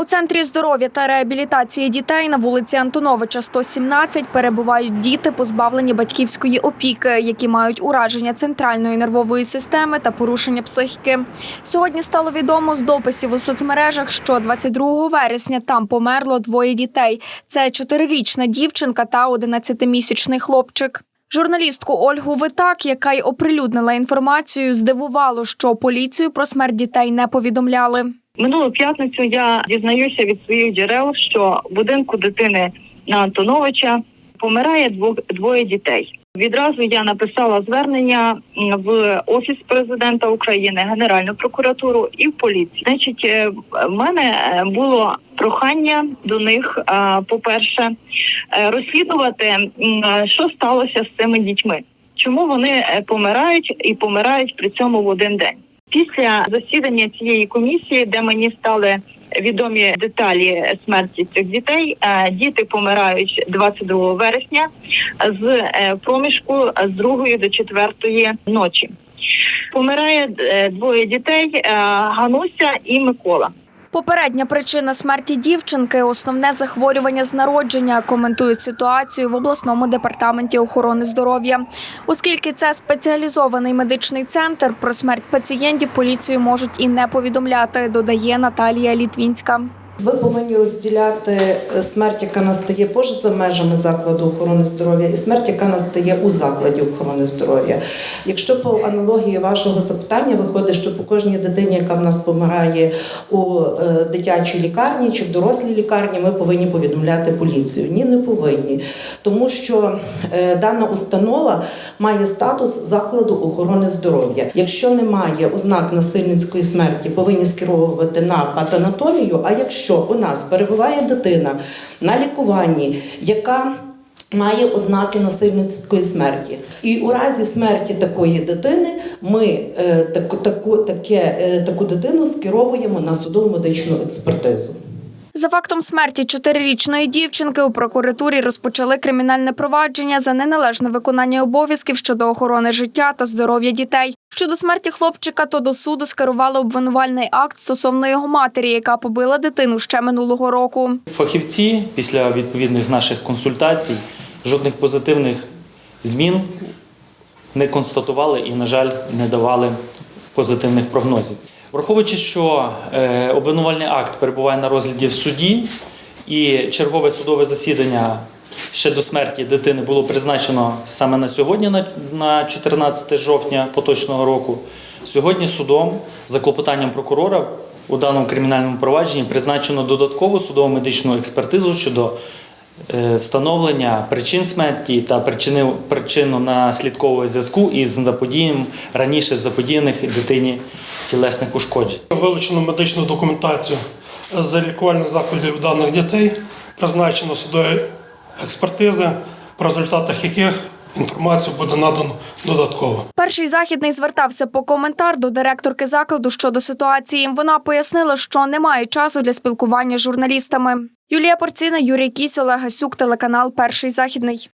У центрі здоров'я та реабілітації дітей на вулиці Антоновича 117 перебувають діти, позбавлені батьківської опіки, які мають ураження центральної нервової системи та порушення психіки. Сьогодні стало відомо з дописів у соцмережах, що 22 вересня там померло двоє дітей. Це чотирирічна дівчинка та 11-місячний хлопчик. Журналістку Ольгу Витак, яка й оприлюднила інформацію, здивувало, що поліцію про смерть дітей не повідомляли. Минулу п'ятницю я дізнаюся від своїх джерел, що в будинку дитини на Антоновича помирає двоє дітей. Відразу я написала звернення в офіс президента України, Генеральну прокуратуру і в поліцію. Значить, е, в мене е, було прохання до них, е, по-перше, розслідувати, що сталося з цими дітьми, чому вони помирають і помирають при цьому в один день. Після засідання цієї комісії, де мені стали відомі деталі смерті цих дітей, е, діти помирають 22 вересня з е, проміжку з 2 до 4 ночі. Помирає е, двоє дітей: Гануся і Микола. Попередня причина смерті дівчинки основне захворювання з народження. Коментують ситуацію в обласному департаменті охорони здоров'я. Оскільки це спеціалізований медичний центр, про смерть пацієнтів поліцію можуть і не повідомляти, додає Наталія Літвінська. Ви повинні розділяти е, смерть, яка настає поза межами закладу охорони здоров'я, і смерть, яка настає у закладі охорони здоров'я. Якщо по аналогії вашого запитання виходить, що по кожній дитині, яка в нас помирає у е, дитячій лікарні чи в дорослій лікарні, ми повинні повідомляти поліцію. Ні, не повинні, тому що е, дана установа має статус закладу охорони здоров'я. Якщо немає ознак насильницької смерті, повинні скеровувати на патанатомію. А якщо у нас перебуває дитина на лікуванні, яка Має ознаки насильницької смерті, і у разі смерті такої дитини ми е, таку, таку, таке, е, таку дитину скеровуємо на судову медичну експертизу. За фактом смерті чотирирічної дівчинки у прокуратурі розпочали кримінальне провадження за неналежне виконання обов'язків щодо охорони життя та здоров'я дітей. Щодо смерті хлопчика, то до суду скерували обвинувальний акт стосовно його матері, яка побила дитину ще минулого року. Фахівці після відповідних наших консультацій жодних позитивних змін не констатували і, на жаль, не давали позитивних прогнозів. Враховуючи, що е, обвинувальний акт перебуває на розгляді в суді, і чергове судове засідання ще до смерті дитини було призначено саме на сьогодні, на- на 14 жовтня поточного року. Сьогодні судом за клопотанням прокурора у даному кримінальному провадженні призначено додаткову судово медичну експертизу щодо встановлення причин смерті та причину причинно-наслідкового зв'язку із заподіянням раніше заподіяних дитині тілесних ушкоджень. Вилучено медичну документацію з лікувальних закладів даних дітей, призначено судові експертизи, по результатах яких інформацію буде надано додатково. Перший західний звертався по коментар до директорки закладу щодо ситуації. Вона пояснила, що немає часу для спілкування з журналістами. Юлія Порціна, Юрій Кісь, Олег Гасюк, телеканал Перший західний.